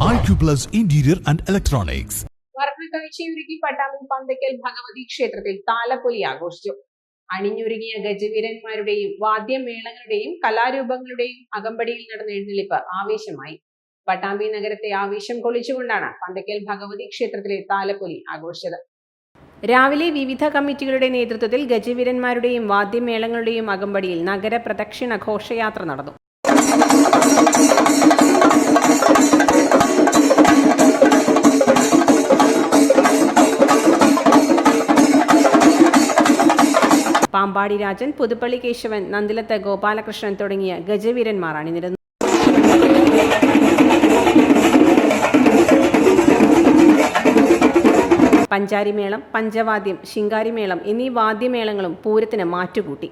Acuplus Interior and Electronics. Pattambi Panthakkal Bhagavathi ക്ഷേത്രത്തിൽ താലപ്പൊലി ആഘോഷിച്ചു. അണിഞ്ഞൊരുങ്ങിയ ഗജവീരന്മാരുടെയും വാദ്യമേളങ്ങളുടെയും കലാരൂപങ്ങളുടെയും അകമ്പടിയിൽ നടന്ന എഴുന്നള്ളിപ്പ് ആവേശമായി. പട്ടാമ്പി നഗരത്തെ ആവേശം കൊള്ളിച്ചുകൊണ്ടാണ് പന്തയ്ക്കൽ ഭഗവതി ക്ഷേത്രത്തിലെ താലപ്പൊലി ആഘോഷിച്ചത്. രാവിലെ വിവിധ കമ്മിറ്റികളുടെ നേതൃത്വത്തിൽ ഗജവീരന്മാരുടെയും വാദ്യമേളങ്ങളുടെയും അകമ്പടിയിൽ നഗര പ്രദക്ഷിണ ഘോഷയാത്ര നടന്നു. പാമ്പാടി രാജൻ പുതുപ്പള്ളി കേശവൻ നന്ദിലത്ത് ഗോപാലകൃഷ്ണൻ തുടങ്ങിയ ഗജവീരന്മാരാണിരുന്നത് പഞ്ചാരിമേളം പഞ്ചവാദ്യം ശിങ്കാരിമേളം എന്നീ വാദ്യമേളങ്ങളും പൂരത്തിന് മാറ്റുകൂട്ടി.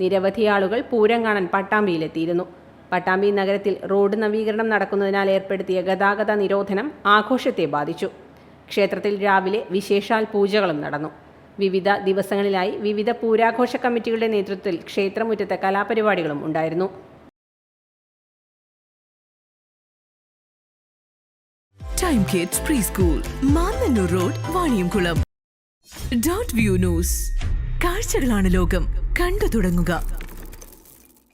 നിരവധി ആളുകൾ പൂരം കാണാൻ പട്ടാമ്പിയിലെത്തിയിരുന്നു. പട്ടാമ്പി നഗരത്തിൽ റോഡ് നവീകരണം നടക്കുന്നതിനാൽ ഏർപ്പെടുത്തിയ ഗതാഗത നിരോധനം ആഘോഷത്തെ ബാധിച്ചു. ക്ഷേത്രത്തിൽ രാവിലെ വിശേഷാൽ പൂജകളും നടന്നു. വിവിധ ദിവസങ്ങളിലായി വിവിധ പൂരാഘോഷ കമ്മിറ്റികളുടെ നേതൃത്വത്തിൽ ക്ഷേത്രമുറ്റത്തെ കലാപരിപാടികളും ഉണ്ടായിരുന്നു. Time Kids preschool road view news കാഴ്ചകളാണ് ലോകം. കണ്ടു തുടങ്ങുക.